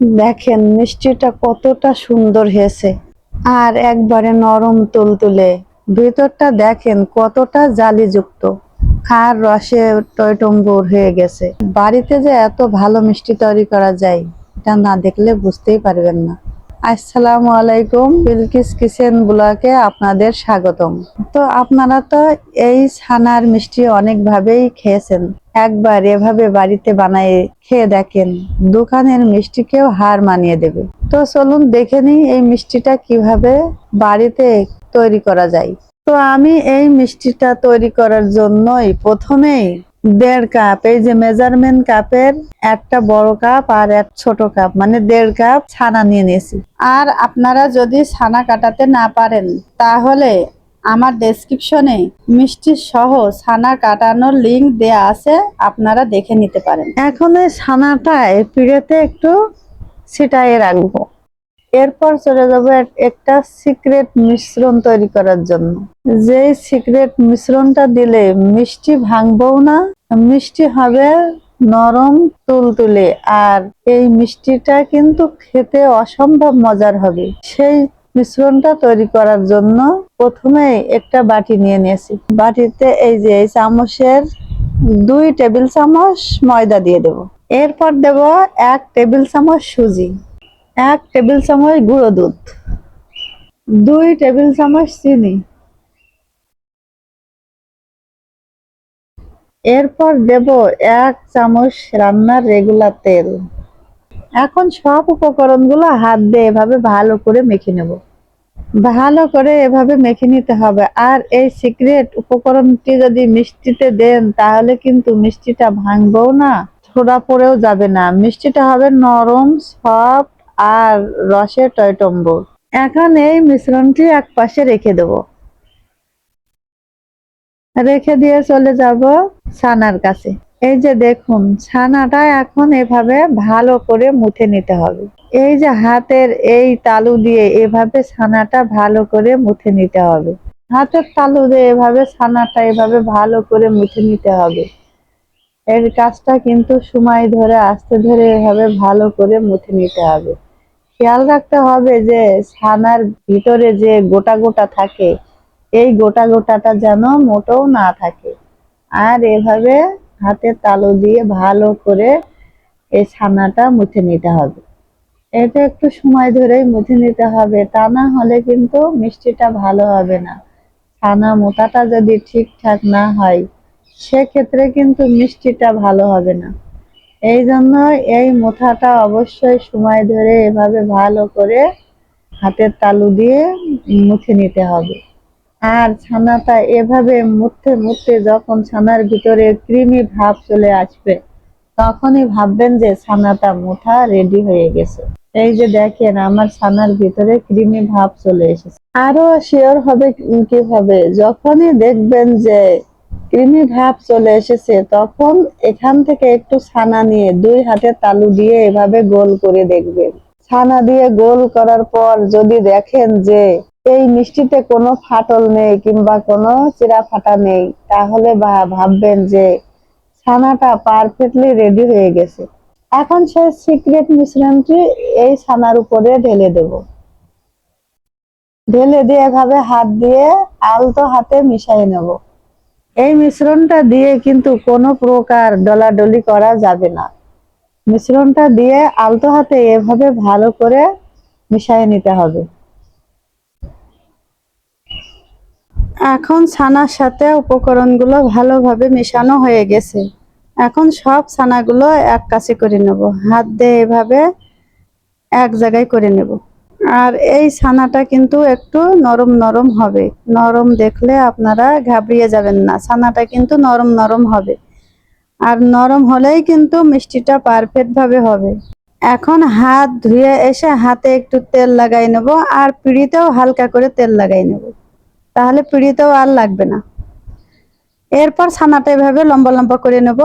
দেখেন, মিষ্টিটা কতটা সুন্দর হয়েছে। আর একবারে নরম তুলতুলে। ভেতরটা দেখেন, কতটা জালিযুক্ত। খার রসে টয়টম্বুর হয়ে গেছে। বাড়িতে যে এত ভালো মিষ্টি তৈরি করা যায়, এটা না দেখলে বুঝতেই পারবেন না। আসসালামু আলাইকুম, বিলকিস কিচেন ব্লকে আপনাদের স্বাগতম। তো আপনারা তো এই ছানার মিষ্টি অনেকভাবেই খেয়েছেন। একবার এভাবে বাড়িতে বানায় খেয়ে দেখেন, দোকানের মিষ্টিকেও হার মানিয়ে দেবে। তো চলুন দেখে নিই এই মিষ্টিটা কীভাবে বাড়িতে তৈরি করা যায়। তো আমি এই মিষ্টিটা তৈরি করার জন্যই প্রথমেই দেড় কাপ, এই যে মেজারমেন্ট কাপের একটা বড় কাপ আর এক ছোট কাপ মানে দেড় কাপ ছানা নিয়ে নিয়েছি। আর আপনারা যদি ছানা কাটাতে না পারেন, তাহলে আমার ডেসক্রিপশনে মিষ্টি সহ ছানা কাটানোর লিংক দেয়া আছে, আপনারা দেখে নিতে পারেন। এখন এই ছানাটায় পিড়েতে একটু ছিটাইয়ে রাখব। এরপর চলে যাব একটা সিক্রেট মিশ্রণ তৈরি করার জন্য। যে সিক্রেট মিশ্রণটা দিলে মিষ্টি ভাঙবও না মিষ্টি হবে নরম তুলতুলে, আর এই মিষ্টিটা কিন্তু খেতে অসম্ভব মজার হবে। সেই মিশ্রণটা তৈরি করার জন্য প্রথমে একটা বাটি নিয়ে নিয়েছি। বাটিতে এই যে এই চামচের দুই টেবিল চামচ ময়দা দিয়ে দেব। এরপর দেব এক টেবিল চামচ সুজি, এক টেবিল চামচ গুঁড়ো দুধ, দুই টেবিল চামচ চিনি এরপর দেব এক চামচ রান্নার রেগুলার তেল। এখন সব উপকরণগুলো হাত দিয়ে এভাবে ভালো করে মেখে নেব। ভালো করে এভাবে মেখে নিতে হবে। আর এই সিক্রেট উপকরণটি যদি মিষ্টিতে দেন, তাহলে কিন্তু মিষ্টিটা ভাঙবেও না, ছোড়া পড়েও যাবে না। মিষ্টিটা হবে নরম, সফট আর রসে টয়টম্বর এখন এই মিশ্রণটি এক পাশে রেখে দেব। রেখে দিয়ে চলে যাব ছানার কাছে। এই যে দেখুন, ছানাটা এখন এভাবে ভালো করে মুথে নিতে হবে। এই যে হাতের এই তালু দিয়ে এভাবে ছানাটা ভালো করে মুথে নিতে হবে। হাতের তালু দিয়ে এভাবে ছানাটা এভাবে ভালো করে মুথে নিতে হবে। এর কাজটা কিন্তু সময় ধরে, আস্তে ধরে এভাবে ভালো করে মুথে নিতে হবে। খেয়াল রাখতে হবে যে ছানার ভিতরে যে গোটা গোটা থাকে, এই গোটা গোটাটা যেন মোটেও না থাকে। আর এভাবে হাতের তালু দিয়ে ভালো করে এই ছানাটা মুছে নিতে হবে। এটা একটু সময় ধরেই মুছে নিতে হবে, তা না হলে কিন্তু মিষ্টিটা ভালো হবে না। ছানা মোটাটা যদি ঠিকঠাক না হয়, সেক্ষেত্রে কিন্তু মিষ্টিটা ভালো হবে না। এই জন্য এই মোথাটা অবশ্যই সময় ধরে এভাবে ভালো করে হাতের তালু দিয়ে মুছে নিতে হবে। আর ছানাটা এভাবে মুছতে মুছতে যখন ছানার ভিতরে কৃমি ভাব চলে আসবে, তখনই ভাববেন যে ছানাটা মুঠা রেডি হয়ে গেছে। এই যে দেখেন, আমার ছানার ভিতরে কৃমি ভাব চলে এসেছে। আরও শিওর হবে কীভাবে যখনই দেখবেন যে কৃমি ভাব চলে এসেছে, তখন এখান থেকে একটু ছানা নিয়ে দুই হাতে তালু দিয়ে এভাবে গোল করে দেখবেন। ছানা দিয়ে গোল করার পর যদি দেখেন যে এই মিষ্টিতে কোনো ফাটল নেই কিংবা কোনো চিরা ফাটা নেই, তাহলে ভাববেন যে ছানাটা পারফেক্টলি রেডি হয়ে গেছে। এখন সেই সিক্রেট মিশ্রণটি এই ছানার উপরে ঢেলে দেব। ঢেলে দিয়ে এভাবে হাত দিয়ে আলতো হাতে মিশিয়ে নেব। এই মিশ্রণটা দিয়ে কিন্তু কোনো প্রকার ডলাডলি করা যাবে না। মিশ্রণটা দিয়ে আলতো হাতে এভাবে ভালো করে মিশিয়ে নিতে হবে। এখন ছানার সাথে উপকরণগুলো ভালোভাবে মেশানো হয়ে গেছে। এখন সব ছানাগুলো এক কাছে করে নেব। হাত দিয়ে এভাবে এক জায়গায় করে নেব। আর এই ছানাটা কিন্তু একটু নরম নরম হবে। নরম দেখলে আপনারা ঘাবড়িয়ে যাবেন না। ছানাটা কিন্তু নরম নরম হবে। আর নরম হলেই কিন্তু মিষ্টিটা পারফেক্ট ভাবে হবে। এখন হাত ধুয়ে এসে হাতে একটু তেল লাগাই নেব। আর পিড়িতেও হালকা করে তেল লাগাই নেব। তাহলে পিড়িতেও আর লাগবে না। এরপর ছানাটা এভাবে লম্বা লম্বা করে নেব।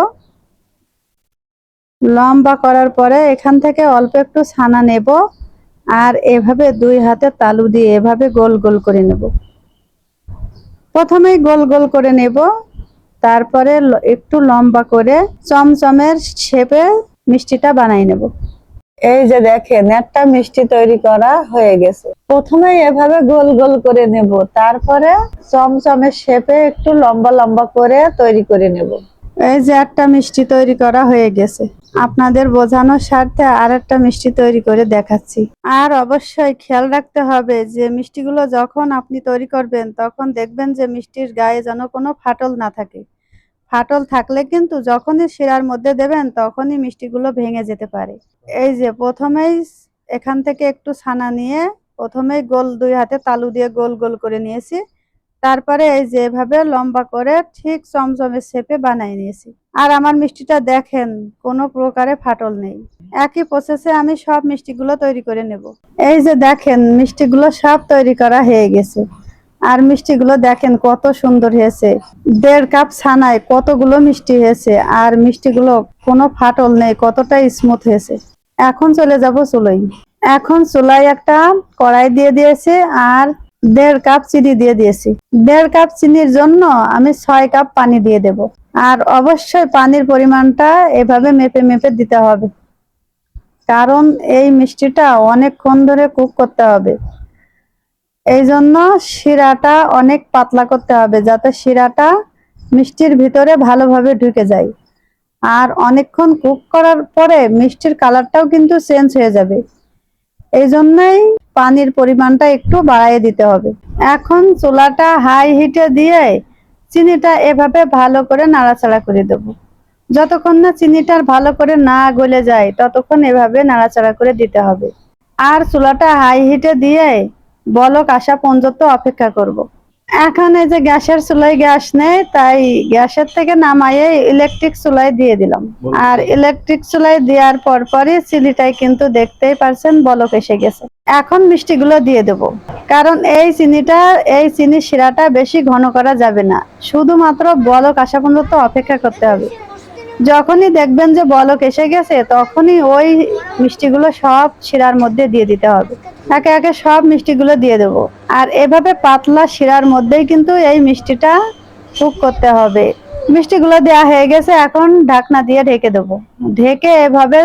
লম্বা করার পরে এখান থেকে অল্প একটু ছানা নেব আর এভাবে দুই হাতে তালু দিয়ে এভাবে গোল গোল করে নেব। প্রথমেই গোল গোল করে নেব, তারপরে একটু লম্বা করে চমচমের শেপে মিষ্টিটা বানাই নেব। এই যে দেখেন, একটা মিষ্টি তৈরি করা হয়ে গেছে। প্রথমে এভাবে গোল গোল করে নেব, তারপরে চমচমের শেপে একটু লম্বা লম্বা করে তৈরি করে নেব। এই যে একটা মিষ্টি তৈরি করা হয়ে গেছে। আপনাদের বোঝানোর স্বার্থে আর একটা মিষ্টি তৈরি করে দেখাচ্ছি। আর অবশ্যই খেয়াল রাখতে হবে যে মিষ্টিগুলো যখন আপনি তৈরি করবেন, তখন দেখবেন যে মিষ্টির গায়ে যেন কোনো ফাটল না থাকে। ফাটল থাকলে কিন্তু যখনই শিরার মধ্যে দেবেন, তখনই মিষ্টিগুলো ভেঙে যেতে পারে। এই যে প্রথমেই এখান থেকে একটু ছানা নিয়ে প্রথমেই গোল দুই হাতে তালু দিয়ে গোল গোল করে নিয়েছি। তারপরে এই যে এভাবে লম্বা করে ঠিক চমচমের শেপে বানিয়ে নিয়েছি। আর আমার মিষ্টিটা দেখেন, কোনো প্রকারে ফাটল নেই। একই প্রসেসে আমি সব মিষ্টিগুলো তৈরি করে নেব। এই যে দেখেন, মিষ্টিগুলো সব তৈরি করা হয়ে গেছে। আর মিষ্টিগুলো দেখেন কত সুন্দর হয়েছে। দেড় কাপ ছানায় কতগুলো মিষ্টি হয়েছে, আর মিষ্টিগুলো কোনো ফাটল নেই, কতটা স্মুথ হয়েছে। এখন চলে যাব চুলোই। এখন চুলায় একটা কড়াই দিয়ে দিয়েছে আর দেড় কাপ চিনি দিয়ে দিয়েছি। দেড় কাপ চিনির জন্য আমি ছয় কাপ পানি দিয়ে দেব। আর অবশ্যই পানির পরিমাণটা এভাবে মেপে মেপে দিতে হবে। কারণ এই মিষ্টিটা অনেকক্ষণ ধরে কুক করতে হবে। এই জন্য শিরাটা অনেক পাতলা করতে হবে যাতে শিরাটা মিষ্টির ভিতরে ভালোভাবে ঢুকে যায়। আর অনেকক্ষণ কুক করার পরে মিষ্টির কালারটাও কিন্তু চেঞ্জ হয়ে যাবে। এই জন্যই পানির পরিমাণটা একটু বাড়াইয়ে দিতে হবে। এখন চুলাটা হাই হিটে দিয়ে চিনিটা এভাবে ভালো করে নাড়াচাড়া করে দেব। যতক্ষণ না চিনিটার ভালো করে না গলে যায়, ততক্ষণ এভাবে নাড়াচাড়া করে দিতে হবে। আর চুলাটা হাই হিটে দিয়ে বলক আসা পর্যন্ত অপেক্ষা করব। এখন এই যে গ্যাসের চুলায় গ্যাস নেই তাই গ্যাসের থেকে নামাইয়ে ইলেকট্রিক চুলায় দিয়ে দিলাম। আর ইলেকট্রিক চুলায় দেওয়ার পর পরই চিনিটাই কিন্তু দেখতেই পারছেন বলক এসে গেছে। এখন মিষ্টিগুলো দিয়ে দেব। কারণ এই চিনিটা এই চিনির শিরাটা বেশি ঘন করা যাবে না। শুধুমাত্র বলক আসা পর্যন্ত অপেক্ষা করতে হবে। যখনই দেখবেন যে বলক এসে গেছে, তখনই ওই মিষ্টিগুলো সব শিরার মধ্যে দিয়ে দিতে হবে। একে একে সব মিষ্টিগুলো দিয়ে দেব। আর এভাবে পাতলা শিরার মধ্যেই কিন্তু এই মিষ্টিটা কুক করতে হবে। মিষ্টিগুলো দেওয়া হয়ে গেছে, এখন ঢাকনা দিয়ে ঢেকে দেব। ঢেকে এভাবে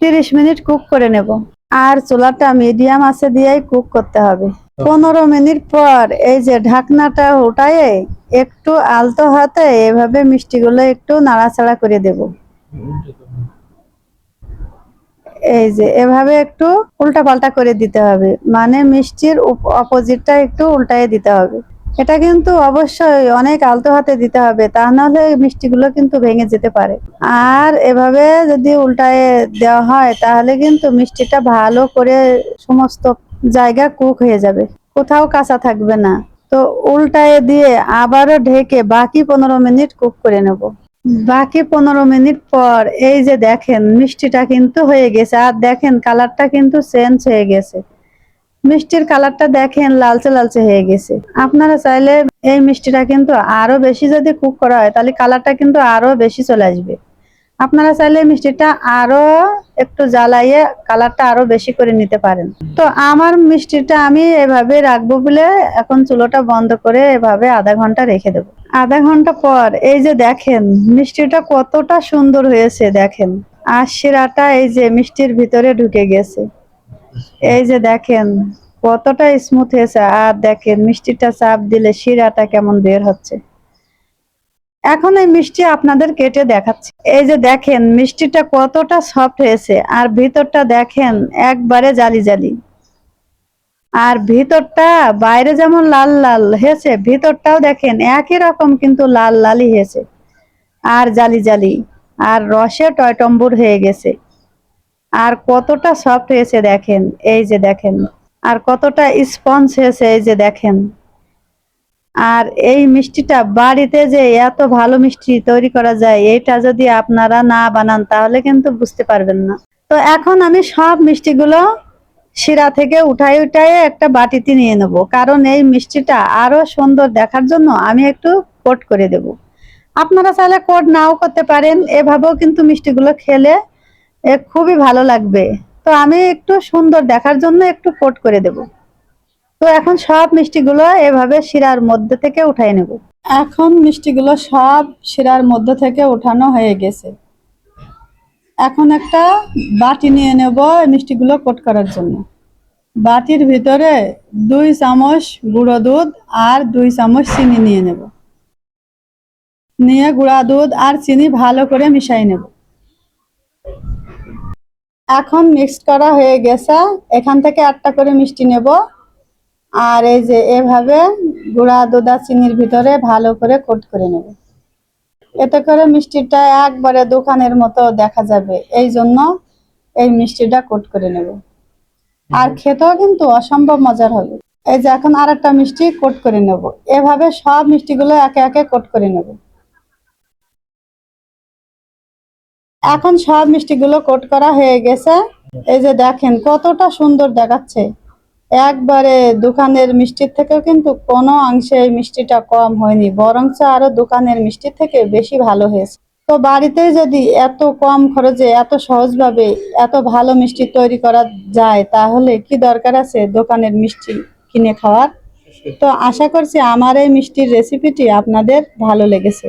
তিরিশ মিনিট কুক করে নেব। আর চুলাটা মিডিয়াম আছে দিয়েই কুক করতে হবে। পনেরো মিনিট পর এই যে ঢাকনাটা উঠায়ে একটু আলতো হাতে এভাবে মিষ্টিগুলো একটু নাড়াচাড়া করে দেব। এই যে এভাবে একটু উল্টা পাল্টা করে দিতে হবে। মানে মিষ্টির অপোজিটটা একটু উল্টায়ে দিতে হবে। এটা কিন্তু অবশ্যই অনেক আলতো হাতে দিতে হবে, তা নাহলে মিষ্টিগুলো কিন্তু ভেঙে যেতে পারে। আর এভাবে যদি উল্টায় দেওয়া হয়, তাহলে কিন্তু মিষ্টিটা ভালো করে সমস্ত জায়গা কুক হয়ে যাবে। কোথাও কাঁচা থাকবে না। তো উল্টায় দিয়ে আবারও ঢেকে বাকি পনেরো মিনিট কুক করে নেব। বাকি পনেরো মিনিট পর এই যে দেখেন, মিষ্টিটা কিন্তু হয়ে গেছে। আর দেখেন, কালারটা কিন্তু চেঞ্জ হয়ে গেছে। মিষ্টির কালারটা দেখেন লালচে লালচে হয়ে গেছে। আপনারা চাইলে এই মিষ্টিটা কিন্তু আরও বেশি যদি কুক করা হয়, তাহলে কালারটা কিন্তু আরও বেশি চলে আসবে। আপনারা চাইলে মিষ্টিটা আরও একটু জ্বালাইয়ে কালারটা আরও বেশি করে নিতে পারেন। তো আমার মিষ্টিটা আমি এভাবে রাখব বলে এখন চুলোটা বন্ধ করে এভাবে আধা ঘণ্টা রেখে দেবো। আধা ঘণ্টা পর এই যে দেখেন, মিষ্টিটা কতটা সুন্দর হয়েছে দেখেন। আর শিরাটা এই যে মিষ্টির ভিতরে ঢুকে গেছে। এই যে দেখেন, কতটা স্মুথ হয়েছে। আর দেখেন, মিষ্টিটা চাপ দিলে শিরাটা কেমন বের হচ্ছে। এখন এই মিষ্টি আপনাদের কেটে দেখাচ্ছি। এই যে দেখেন, মিষ্টিটা কতটা সফট হয়েছে। আর ভিতরটা দেখেন, একবারে জালি জালি। আর ভিতরটা বাইরে যেমন লাল লাল হয়েছে, ভিতরটাও দেখেন, একই রকম কিন্তু লাল লালই হয়েছে। আর জালি জালি। আর রসে টয়টম্বুর হয়ে গেছে। আর কতটা সফট হয়েছে দেখেন, এই যে দেখেন, আর কতটা স্পঞ্জ হয়েছে, এই যে দেখেন। আর এই মিষ্টিটা বাড়িতে যে এত ভালো মিষ্টি তৈরি করা যায়, এটা যদি আপনারা না বানান, তাহলে কিন্তু বুঝতে পারবেন না। তো এখন আমি সব মিষ্টিগুলো শিরা থেকে উঠাই উঠাই একটা বাটিতে নিয়ে নেব। কারণ এই মিষ্টিটা আরও সুন্দর দেখার জন্য আমি একটু কোট করে দেব। আপনারা চাইলে কোট নাও করতে পারেন, এভাবেও কিন্তু মিষ্টিগুলো খেলে এ খুবই ভালো লাগবে। তো আমি একটু সুন্দর দেখার জন্য একটু কোট করে দেব। তো এখন সব মিষ্টিগুলো এভাবে শিরার মধ্যে থেকে উঠাই নেব। এখন মিষ্টিগুলো সব শিরার মধ্যে থেকে উঠানো হয়ে গেছে। এখন একটা বাটি নিয়ে নেব মিষ্টিগুলো কোট করার জন্য। বাটির ভিতরে দুই চামচ গুঁড়ো দুধ আর দুই চামচ চিনি নিয়ে নেব। নিয়ে গুঁড়া দুধ আর চিনি ভালো করে মিশাই নেব। এখন মিক্সড করা হয়ে গেছে। এখান থেকে একটা করে মিষ্টি নেব। আর এই যে এভাবে গুঁড়া দুধ চিনির ভিতরে ভালো করে কোট করে নেব। এতে করে মিষ্টিটা একবারে দোকানের মতো দেখা যাবে। এই জন্য এই মিষ্টিটা কোট করে নেব। আর খেতেও কিন্তু অসম্ভব মজার হবে। এই যে এখন আর একটা মিষ্টি কোট করে নেব। এভাবে সব মিষ্টিগুলো একে একে কোট করে নেব। এখন সব মিষ্টিগুলো কোট করা হয়ে গেছে। এই যে দেখেন, কতটা সুন্দর দেখাচ্ছে। একবারে দোকানের মিষ্টির থেকেও কিন্তু কোনো অংশে মিষ্টিটা কম হয়নি, বরঞ্চ আরও দোকানের মিষ্টির থেকে বেশি ভালো হয়েছে। তো বাড়িতে যদি এত কম খরচে, এত সহজভাবে এত ভালো মিষ্টি তৈরি করা যায়, তাহলে কি দরকার আছে দোকানের মিষ্টি কিনে খাওয়ার? তো আশা করছি আমার এই মিষ্টির রেসিপিটি আপনাদের ভালো লেগেছে।